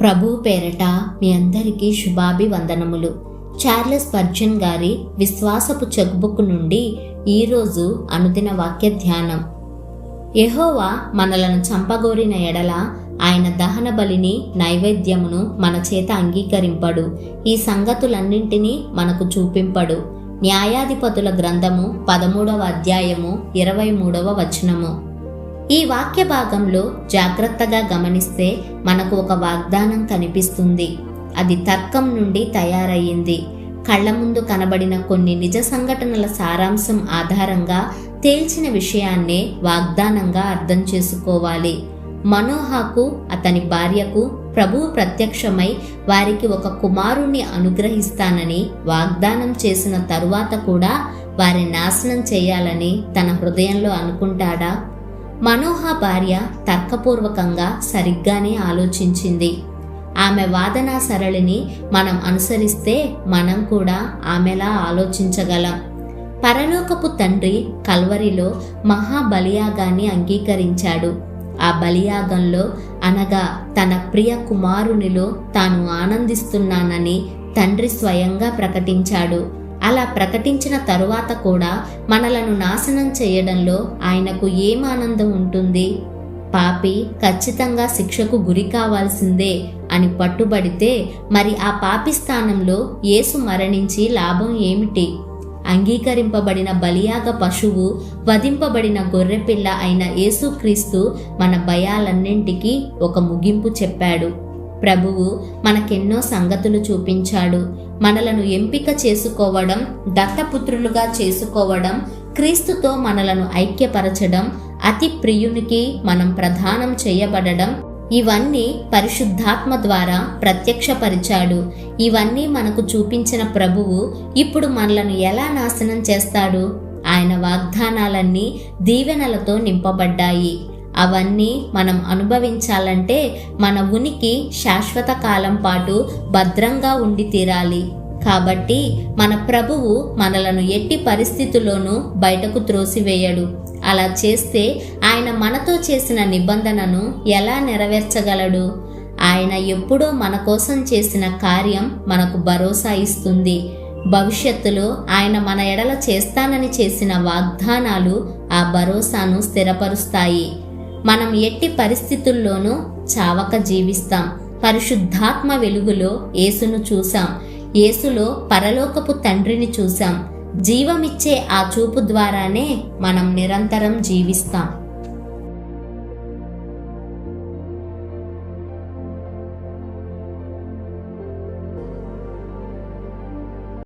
ప్రభు పేరట మీ అందరికీ శుభాభివందనములు. చార్లెస్ పర్జన్ గారి విశ్వాసపు చెక్బుక్ నుండి ఈరోజు అనుదిన వాక్య ధ్యానం. యహోవా మనలను చంపగోరిన ఎడల ఆయన దహన బలిని నైవేద్యమును మన చేత అంగీకరింపడు. ఈ సంగతులన్నింటినీ మనకు చూపింపడు. న్యాయాధిపతుల గ్రంథము పదమూడవ అధ్యాయము ఇరవై మూడవ వచనము. ఈ వాక్య భాగంలో జాగ్రత్తగా గమనిస్తే మనకు ఒక వాగ్దానం కనిపిస్తుంది. అది తర్కం నుండి తయారయ్యింది. కళ్ళ ముందు కనబడిన కొన్ని నిజ సంఘటనల సారాంశం ఆధారంగా తేల్చిన విషయాన్నే వాగ్దానంగా అర్థం చేసుకోవాలి. మనోహాకు అతని భార్యకు ప్రభువు ప్రత్యక్షమై వారికి ఒక కుమారుణ్ణి అనుగ్రహిస్తానని వాగ్దానం చేసిన తరువాత కూడా వారి నాశనం చేయాలని తన హృదయంలో అనుకుంటాడా? మనోహ భార్య తర్కపూర్వకంగా సరిగ్గానే ఆలోచించింది. ఆమె వాదనా సరళిని మనం అనుసరిస్తే మనం కూడా ఆమెలా ఆలోచించగలం. పరలోకపు తండ్రి కల్వరిలో మహాబలియాగాన్ని అంగీకరించాడు. ఆ బలియాగంలో అనగా తన ప్రియ కుమారునిలో తాను ఆనందిస్తున్నానని తండ్రి స్వయంగా ప్రకటించాడు. అలా ప్రకటించిన తరువాత కూడా మనలను నాశనం చేయడంలో ఆయనకు ఏం ఆనందం ఉంటుంది? పాపి ఖచ్చితంగా శిక్షకు గురి కావాల్సిందే అని పట్టుబడితే మరి ఆ పాపి స్థానంలో యేసు మరణించి లాభం ఏమిటి? అంగీకరింపబడిన బలియాగ పశువు వధింపబడిన గొర్రెపిల్ల అయిన యేసుక్రీస్తు మన భయాలన్నింటికీ ఒక ముగింపు చెప్పాడు. ప్రభువు మనకెన్నో సంగతులు చూపించాడు. మనలను ఎంపిక చేసుకోవడం దత్తపుత్రులుగా చేసుకోవడం క్రీస్తుతో మనలను ఐక్యపరచడం అతి ప్రియునికి మనం ప్రదానం చేయబడడం ఇవన్నీ పరిశుద్ధాత్మ ద్వారా ప్రత్యక్షపరిచాడు. ఇవన్నీ మనకు చూపించిన ప్రభువు ఇప్పుడు మనలను ఎలా నాశనం చేస్తాడు? ఆయన వాగ్దానాలన్నీ దీవెనలతో నింపబడ్డాయి. అవన్నీ మనం అనుభవించాలంటే మన ఉనికి శాశ్వత కాలం పాటు భద్రంగా ఉండి తీరాలి. కాబట్టి మన ప్రభువు మనలను ఎట్టి పరిస్థితుల్లోనూ బయటకు త్రోసివేయడు. అలా చేస్తే ఆయన మనతో చేసిన నిబంధనను ఎలా నెరవేర్చగలడు? ఆయన ఎప్పుడో మన కోసం చేసిన కార్యం మనకు భరోసా ఇస్తుంది. భవిష్యత్తులో ఆయన మన ఎడల చేస్తానని చేసిన వాగ్దానాలు ఆ భరోసాను స్థిరపరుస్తాయి. మనం ఎట్టి పరిస్థితుల్లోనూ చావక జీవిస్తాం. పరిశుద్ధాత్మ వెలుగులో యేసును చూశాం. యేసులో పరలోకపు తండ్రిని చూశాం. జీవమిచ్చే ఆ చూపు ద్వారానే మనం నిరంతరం జీవిస్తాం.